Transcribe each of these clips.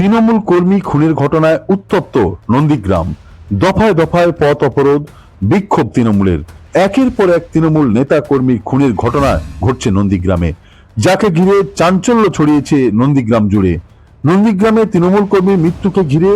তৃণমূল কর্মী খুনের ঘটনায় উত্তপ্ত নন্দীগ্রাম। দফায় দফায় পথ অবরোধ, বিক্ষোভ তৃণমূলের। একের পর এক তৃণমূল নেতা কর্মীর খুনের ঘটনা ঘটছে নন্দীগ্রামে। যাকে ঘিরে চাঞ্চল্য ছড়িয়েছে নন্দীগ্রাম জুড়ে। নন্দীগ্রামে তৃণমূল কর্মীর মৃত্যুকে ঘিরে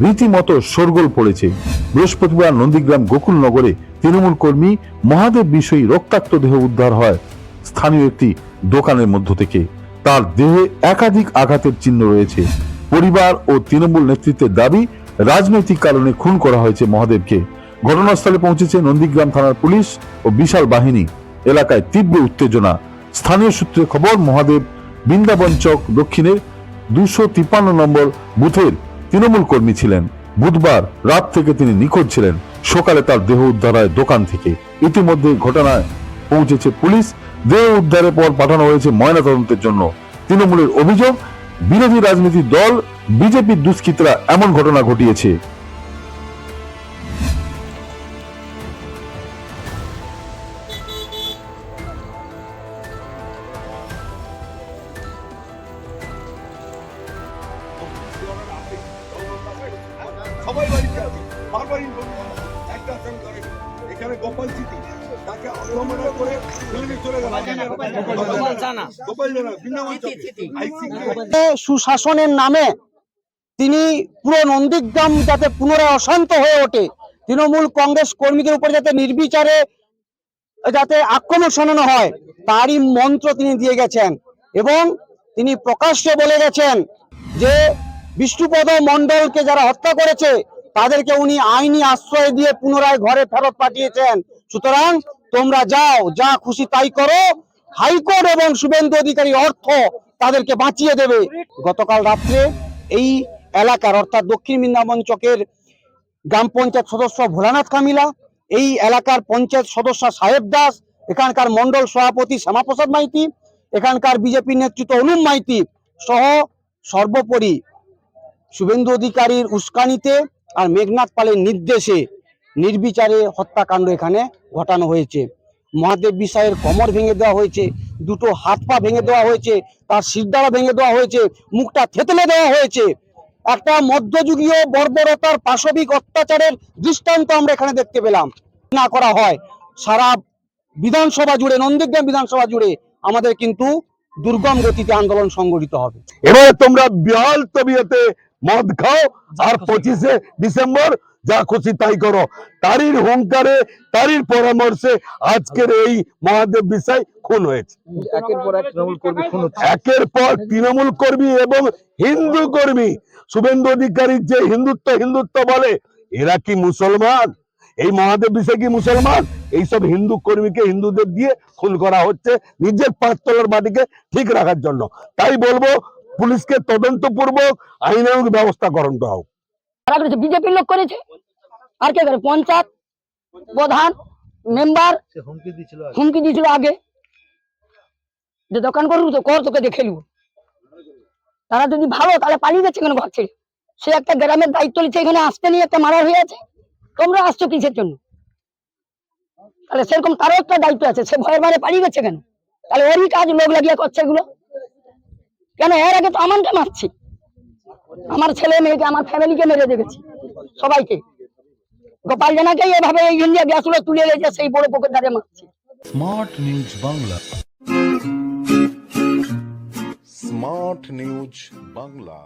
রীতিমতো শোরগোল পড়েছে। বৃহস্পতিবার নন্দীগ্রাম গোকুলনগরে তৃণমূল কর্মী মহাদেব বিষয়ী রক্তাক্ত দেহ উদ্ধার হয় স্থানীয় একটি দোকানের মধ্য থেকে। তার দেহে একাধিক আঘাতের চিহ্ন রয়েছে। পরিবার ও তৃণমূল নেতৃত্বের দাবি রাজনৈতিক কারণে খুন করা হয়েছে মহাদেবকে। ঘটনাস্থলে পৌঁছেছে নন্দীগ্রাম থানার পুলিশ ও বিশাল বাহিনী। এলাকায় তীব্র উত্তেজনা। স্থানীয় সূত্রে খবর, মহাদেব বৃন্দাবন চক দক্ষিণের দুশো তিপ্পান্ন নম্বর বুথের তৃণমূল কর্মী ছিলেন। বুধবার রাত থেকে তিনি নিখোঁজ ছিলেন। সকালে তার দেহ উদ্ধার হয় দোকান থেকে। ইতিমধ্যে ঘটনায় পৌঁছেছে পুলিশ। দেহ উদ্ধারের পর পাঠানো হয়েছে ময়নাতদন্তের জন্য। তৃণমূলের অভিযোগ বিরোধী রাজনীতির দল বিজেপির দুষ্কৃতরা এমন ঘটনা ঘটিয়েছে। সবাই বাড়িতে আছে। একটা করে। এখানে গোপাল চিঠি তাকে অবমাননা করে ফেলে চলে গেল। গোপাল জানা গোপাল জানা। বৃন্দাবন চকে আইসিকে। এ সুশাসনের নামে তিনি পুরো নন্দীগ্রাম যাতে পুনরায় অশান্ত হয়ে ওঠে তৃণমূল কংগ্রেস কর্মীদের উপর যাতে নির্বিচারে যাতে আক্রমণ শোনানো হয় তারই মন্ত্র তিনি দিয়ে গেছেন। এবং তিনি প্রকাশ্যে বলে গেছেন যে বিষ্ণুপদ মণ্ডলকে যারা হত্যা করেছে তাদেরকে উনি আইনি আশ্রয় দিয়ে পুনরায় ঘরে ফেরত পাঠিয়েছেন। সুতরাং তোমরা যাও, যা খুশি তাই করো। হাইকোর্ট এবং শুভেন্দু অধিকারী অর্থ তাদেরকে বাঁচিয়ে দেবে। গতকাল রাত্রে এই এলাকার অর্থাৎ দক্ষিণ বৃন্দাবন চকের গ্রাম পঞ্চায়েত সদস্য ভোলানাথ কামিলা, এই এলাকার পঞ্চায়েত সদস্য সাহেব দাস, এখানকার মন্ডল সভাপতি শ্যামাপ্রসাদ মাইতি, এখানকার বিজেপি নেতৃত্ব অনুম মাইতি সহ সর্বোপরি শুভেন্দু অধিকারীর উস্কানিতে আর মেঘনাথ পালের নির্দেশে নির্বিচারে হত্যাকাণ্ড এখানে ঘটানো হয়েছে। মহাদেব বিষয়ের কোমর ভেঙে দেওয়া হয়েছে, দুটো হাত পা ভেঙে দেওয়া হয়েছে, তার শিরদাঁড়া ভেঙে দেওয়া হয়েছে, মুখটা থেতলে দেওয়া হয়েছে। একটা মধ্যযুগীয় বর্বরতার পাশবিক অত্যাচারের দৃষ্টান্ত আমরা এখানে দেখতে পেলাম। না করা হয়। সারা বিধানসভা জুড়ে, নন্দীগ্রাম বিধানসভা জুড়ে আমাদের কিন্তু দুর্গম গতিতে আন্দোলন সংগঠিত হবে। এবারে তোমরা বিহাল তবিয়তে মদ খাও আর পঁচিশে ডিসেম্বর যা খুশি তাই করো। তারির হুঙ্কারে তারির পরামর্শে আজকের এই মহাদেব বিষয় খুন হয়েছে। একের পর তৃণমূল কর্মী খুন একের পর তৃণমূল কর্মী এবং হিন্দু কর্মী। শুভেন্দু অধিকারীর যে হিন্দুত্ব হিন্দুত্ব বলে এরা কি মুসলমান? এই মহাদেব বিষয় কি মুসলমান? এইসব হিন্দু কর্মীকে হিন্দুদের দিয়ে খুন করা হচ্ছে নিজের পাঁচতলার বাড়িকে ঠিক রাখার জন্য। তাই বলব পুলিশকে তদন্তপূর্বক আইনানুগ ব্যবস্থা গ্রহণ করা হোক। করেছে বিজেপির লোক করেছে। আর কে করে? পঞ্চায়েত প্রধান মেম্বার হুমকি দিয়েছিল আগে। যে দোকান করব তো কর তোকে দেখে নিবো। তারা যদি ভালো তাহলে পালিয়ে যাচ্ছে কেন ঘর ছেড়ে? সে একটা গ্রামের দায়িত্ব নিচ্ছে এখানে আসতে নিয়ে একটা মারা হয়ে আছে। তোমরা আসছো কিসের জন্য? তাহলে সেরকম তারও একটা দায়িত্ব আছে সে ভয়ের বাইরে পালিয়ে গেছে কেন? তাহলে ওরই কাজ লোক লাগিয়ে করছে এগুলো। কেন? এর আগে তো আমানকে মারছি। আমার ছেলে মেয়েকে, আমার ফ্যামিলিকে মেরে দেখেছি, সবাইকে। গোপাল জানাকে এভাবে এই ইন্ডিয়া গ্যাসগুলো তুলে রেখে সেই বড় পুকুর ধারে মারছি। Smart news Bangla. Smart news Bangla.